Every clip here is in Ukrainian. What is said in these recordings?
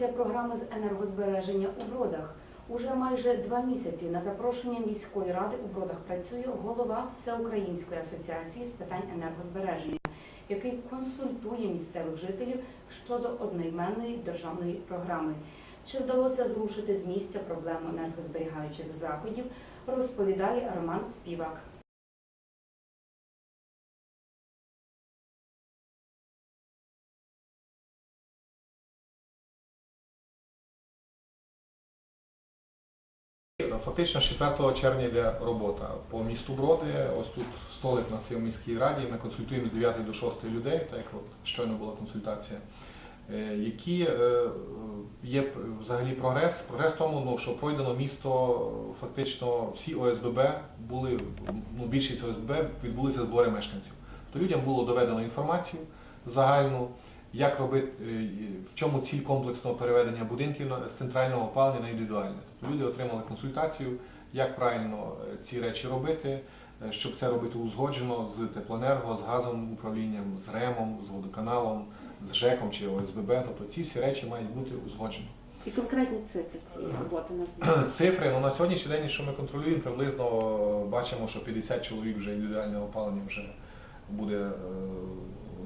реалізація програми з енергозбереження у Бродах. Уже майже два місяці на запрошення міської ради у Бродах працює голова Всеукраїнської асоціації з питань енергозбереження, який консультує місцевих жителів щодо одноіменної державної програми. Чи вдалося зрушити з місця проблему енергозберігаючих заходів, розповідає Роман Співак. Фактично 4 червня йде робота по місту Броди. Ось тут столик нас в міській раді. Ми консультуємо з 9 до 6 людей, так як от щойно була консультація. Е, Які е, є взагалі прогрес? Прогрес тому, ну, що пройдено місто, фактично всі ОСББ були, ну, більшість ОСББ відбулися збори мешканців. То людям було доведено інформацію загальну, як робити, е, в чому ціль комплексного переведення будинків на- з центрального опалення на індивідуальне. Тобто люди отримали консультацію, як правильно е, ці речі робити, е, щоб це робити узгоджено з теплоенерго, з газовим управлінням, з РЕМом, з водоканалом, з ЖЕКом чи ОСББ. Тобто ці всі речі мають бути узгоджені. І конкретні цифри цієї роботи назвіть. Цифри ну, на сьогоднішній день, що ми контролюємо, приблизно бачимо, що 50 чоловік вже індивідуальне опалення вже буде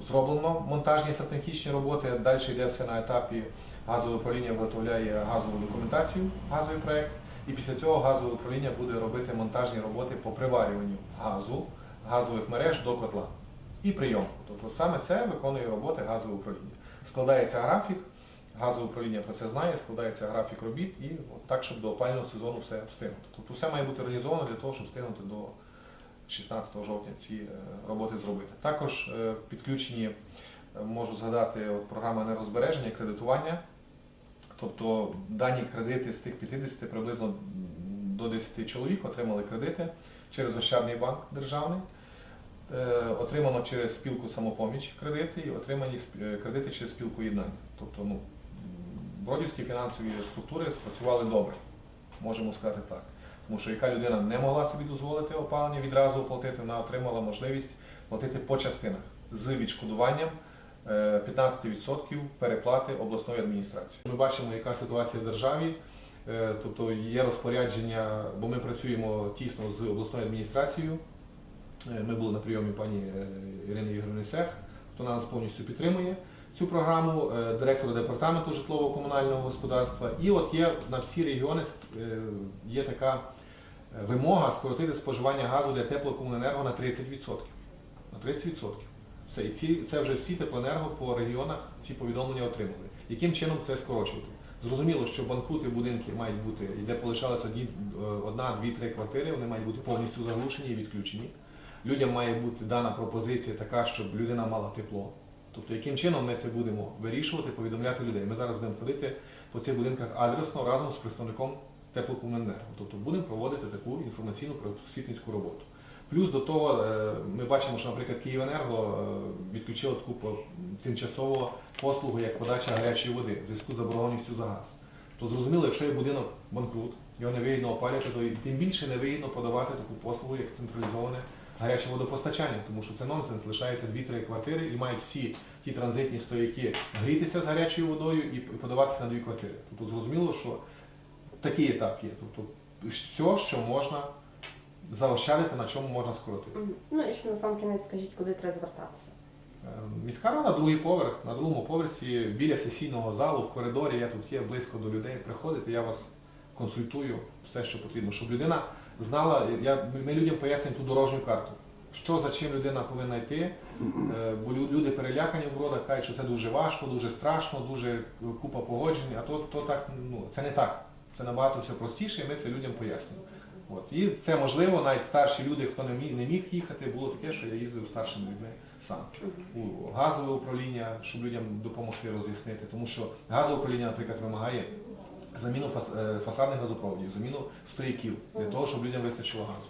зроблено. Монтажні сантехнічні роботи. Далі йде все на етапі газове управління виготовляє газову документацію, газовий проект. І після цього газове управління буде робити монтажні роботи по приварюванню газу, газових мереж до котла і прийом. Тобто саме це виконує роботи газове управління. Складається графік, газове управління про це знає, складається графік робіт і от так, щоб до опального сезону все встигнути. Тобто все має бути організовано для того, щоб встигнути до 16 жовтня ці е, роботи зробити. Також е, підключені, е, можу згадати, от програма енергозбереження, кредитування. Тобто дані кредити з тих 50 приблизно до 10 чоловік отримали кредити через Ощадний банк державний. Отримано через спілку самопоміч кредити і отримані кредити через спілку єднання. Тобто, ну, бродівські фінансові структури спрацювали добре, можемо сказати так. Тому що яка людина не могла собі дозволити опалення відразу оплатити, вона отримала можливість платити по частинах з відшкодуванням е, 15% переплати обласної адміністрації. Ми бачимо, яка ситуація в державі. Е, Тобто є розпорядження, бо ми працюємо тісно з обласною адміністрацією. Е, Ми були на прийомі пані е, Ірини Ігорівни Сех, хто нас повністю підтримує цю програму, е, директора департаменту житлово-комунального господарства. І от є на всі регіони е, є така е, вимога скоротити споживання газу для теплокомуненерго на 30%. На 30%. Все, і ці, це вже всі теплоенерго по регіонах ці повідомлення отримали. Яким чином це скорочувати? Зрозуміло, що банкрути будинки мають бути, де полишалися одна, дві, три квартири, вони мають бути повністю заглушені і відключені. Людям має бути дана пропозиція така, щоб людина мала тепло. Тобто, яким чином ми це будемо вирішувати, повідомляти людей. Ми зараз будемо ходити по цих будинках адресно разом з представником теплокомуненерго. Тобто будемо проводити таку інформаційну просвітницьку роботу. Плюс до того е, ми бачимо, що, наприклад, Київенерго е, відключило таку тимчасову послугу, як подача гарячої води в зв'язку з заборгованістю за газ. То зрозуміло, якщо є будинок банкрут, його не вигідно опалювати, то тим більше не вигідно подавати таку послугу, як централізоване гаряче водопостачання, тому що це нонсенс, лишається 2-3 квартири і мають всі ті транзитні стояки грітися з гарячою водою і подаватися на дві квартири. Тобто зрозуміло, що такий етап є. Тобто все, що можна заощадити, на чому можна скоротити. Ну і ще на сам кінець скажіть, куди треба звертатися. Е, Міська рада, другий поверх, на другому поверсі біля сесійного залу, в коридорі, я тут є близько до людей. Приходите, я вас консультую, все, що потрібно, щоб людина знала, я, ми людям пояснюємо ту дорожню карту. Що за чим людина повинна йти, Е, бо люди перелякані в бродах, кажуть, що це дуже важко, дуже страшно, дуже купа погоджень, а то, то так, ну, це не так. Це набагато все простіше, і ми це людям пояснюємо. От. І це можливо, навіть старші люди, хто не міг, не міг їхати, було таке, що я їздив старшими людьми сам у газове управління, щоб людям допомогти роз'яснити. Тому що газове управління, наприклад, вимагає заміну фас- е, фасадних газопроводів, заміну стояків для того, щоб людям вистачило газу.